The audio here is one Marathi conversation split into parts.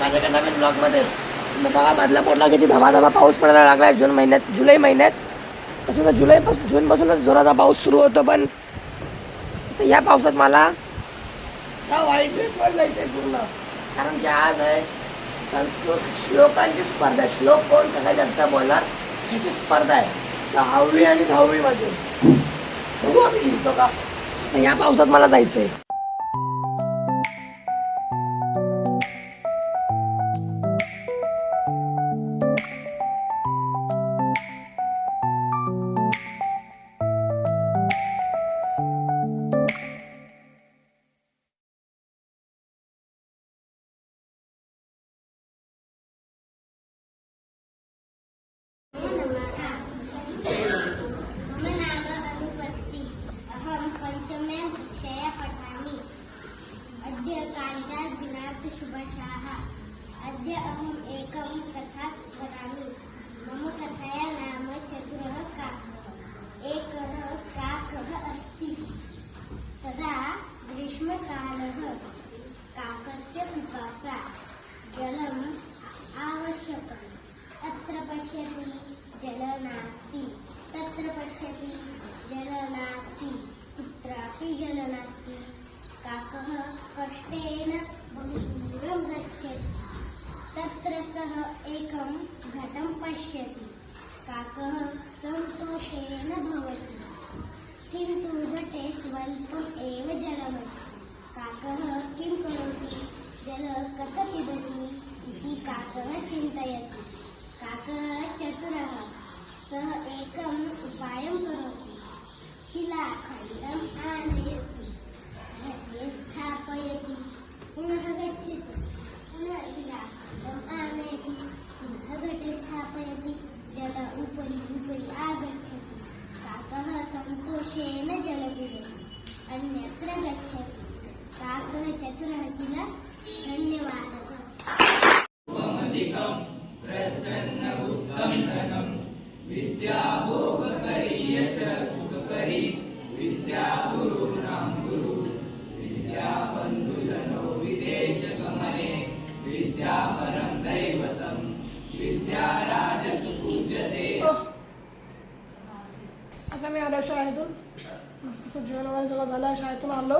माझ्या नवीन ब्लॉगमध्ये बघा बदलापूरला किती धबाधबा पाऊस पडायला लागला आहे जून महिन्यात जुलै महिन्यात तसं तर जुलैपासून जूनपासूनच जोराचा पाऊस सुरू होतो पण तर या पावसात मला या व्हाईट जायचं आहे पूर्ण कारण की आज आहे संस्कृत श्लोकांची स्पर्धा. श्लोक कोण सगळ्यात जास्त बोलणार? ह्याची स्पर्धा आहे. सहावी आणि दहावीमध्ये बघू आम्ही जिंकतो का. या पावसात मला जायचं आहे अहं पञ्चम्यां कक्षायां पठामि। अद्य कालिदास एकं कथा वदामि मम नाम चतुरः काकः एकः काकः अस्ति? तदा ग्रीष्मकालः। काकस्य पिपासा। तत्र पश्यति। जल कुत्रापि जल नास्ति काकः कष्टेन बहु दूरं गच्छति। तत्र सः एकं घटं पश्यति। काकः सन्तोषेण भवति। किन्तु घटे स्वल्पम् एव जलमस्ति। काकः किं करोति? जल कथं पिबति इति काकः चिन्तयति। काकः चतुरः। सः एकम् उपायं करोति। शिलाखण्डम् आनयति घटे स्थापयति पुनः गच्छति पुनः शिलाखण्डम् आनयति पुनः घटे स्थापयति जल उपरि उपरि आगच्छति काकः सन्तोषेण जलं पिबति अन्यत्र गच्छति काकः चतुरः किल धन्यवादः हो. आता मी आलो शाळेतून. मस्त असं वगैरे सगळं झालं शाळेतून आलो.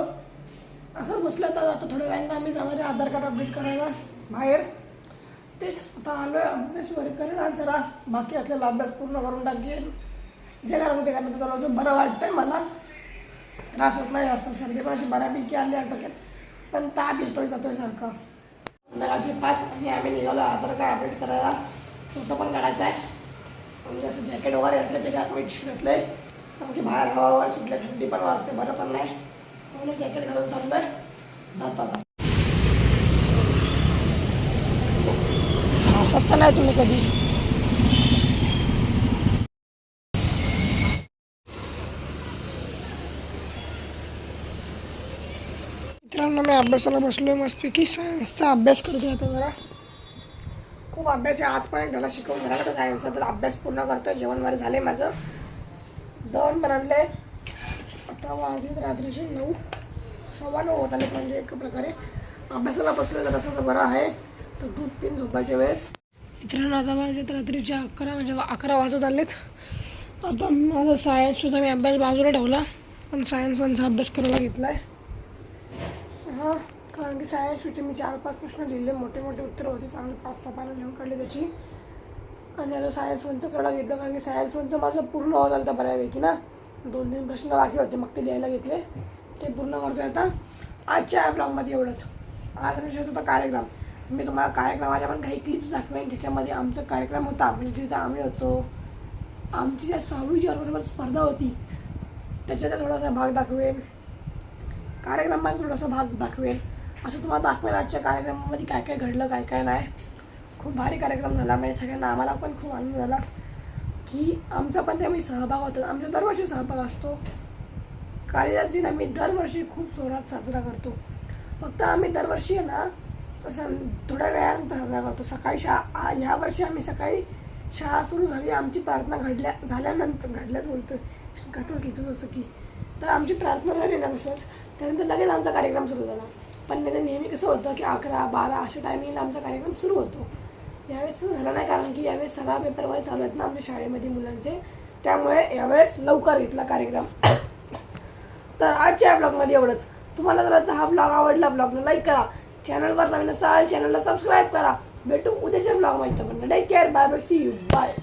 असंच बसलं तर आता थोड्या वेळानं आम्ही जाणार आहे आधार कार्ड अपडेट करायला बाहेर. तेच आता आलो आहे अभ्यास करेन जरा. बाकी असलेला अभ्यास पूर्ण करून टाकेन. जे करायचं ते करायचं चालू असं बरं वाटतंय मला. त्रास होत नाही जास्त सर्दी पण अशी बऱ्यापैकी आली आटोक्यात पण ताप येतोय जातोय सारखा. संध्याकाळची पाच आणि आम्ही निघालो आधार कार्ड अपडेट करायला. तो पण काढायचा आहे. म्हणजे असं जॅकेट वगैरे घातलं त्याच्यात मी घातलं आहे कारण की बाहेर हवा वगैरे सुटले थंडी पण वाजते बरं पण नाही. म्हणून जॅकेट घालून चाललोय. जातो आता. हसत तर नाही तुम्ही कधी. मित्रांनो मी अभ्यासाला बसलो आहे मस्तपैकी सायन्सचा अभ्यास करतोय आता जरा. खूप अभ्यास आहे. आज पण शिकवून झाला का सायन्सचा तर अभ्यास पूर्ण करतो जेवण वगैरे झाले माझं. दोन बनवले. आता वाजत रात्रीचे नऊ. सव्वा नऊ होत आले म्हणजे एक प्रकारे. अभ्यासाला बसलो जरासं तर बरं आहे. तर दूध तीन झोपायच्या वेळेस. मित्रांनो आता वाजत रात्रीचे अकरा म्हणजे अकरा वाजत आलेत. आता माझा सायन्ससुद्धा मी अभ्यास बाजूला ठेवला. पण सायन्स वनचा अभ्यास करायला घेतला आहे हां. कारण की सायन्स शूचे मी चार पाच प्रश्न लिहिले मोठे मोठे उत्तरं होते चांगले पाच सहा पानं लिहून काढले त्याची. आणि आता सायन्स वनचं कडा घेतलं कारण की सायन्स वनचं माझं पूर्ण होत आलं बऱ्यापैकी ना. दोन तीन प्रश्न बाकी होते मग ते लिहायला घेतले. ते पूर्ण करतो आता. आजच्या ब्लॉगमध्ये एवढंच. आज विषय होता कार्यक्रम. मी तुम्हाला कार्यक्रमाच्या पण काही क्लिप्स दाखवेन ज्याच्यामध्ये आमचा कार्यक्रम होता. म्हणजे जिथं आम्ही होतो आमची ज्या सहावीची वर्गासोबत स्पर्धा होती त्याच्यात थोडासा भाग दाखवेन. कार्यक्रमाचा थोडासा भाग दाखवेल असं तुम्हाला दाखवेल आजच्या कार्यक्रमामध्ये काय काय घडलं काय काय नाही. खूप भारी कार्यक्रम झाला म्हणजे सगळ्यांना आम्हाला पण खूप आनंद झाला. की आमचा पण त्यामध्ये सहभाग होता. आमचा दरवर्षी सहभाग असतो. कालिदास दिन आम्ही दरवर्षी खूप जोरात साजरा करतो. फक्त आम्ही दरवर्षी आहे ना असं थोड्या वेळानंतर साजरा करतो. सकाळी शा ह्या वर्षी आम्ही सकाळी शाळा सुरू झाली. आमची प्रार्थना घडल्या झाल्यानंतर घडल्याच बोलतो कथाच लिहितो जसं की. तर आमची प्रार्थना झाली ना तसंच. त्यानंतर लगेच आमचा कार्यक्रम सुरू झाला. पण नाही तर नेहमी कसं होतं की अकरा बारा अशा टायमिंगला आमचा कार्यक्रम सुरू होतो. यावेळेस झाला झालं नाही कारण की यावेळेस सगळा पेपर वगैरे चालू आहेत ना आमच्या शाळेमध्ये मुलांचे. त्यामुळे यावेळेस लवकर घेतला कार्यक्रम. तर आजच्या या ब्लॉगमध्ये एवढंच. तुम्हाला जर आजचा हा ब्लॉग आवडला ब्लॉगला लाईक करा. चॅनलवर नवीन असाल चॅनलला सबस्क्राईब करा. भेटू उद्याच्या ब्लॉग माहिती पण take care bye bye see you bye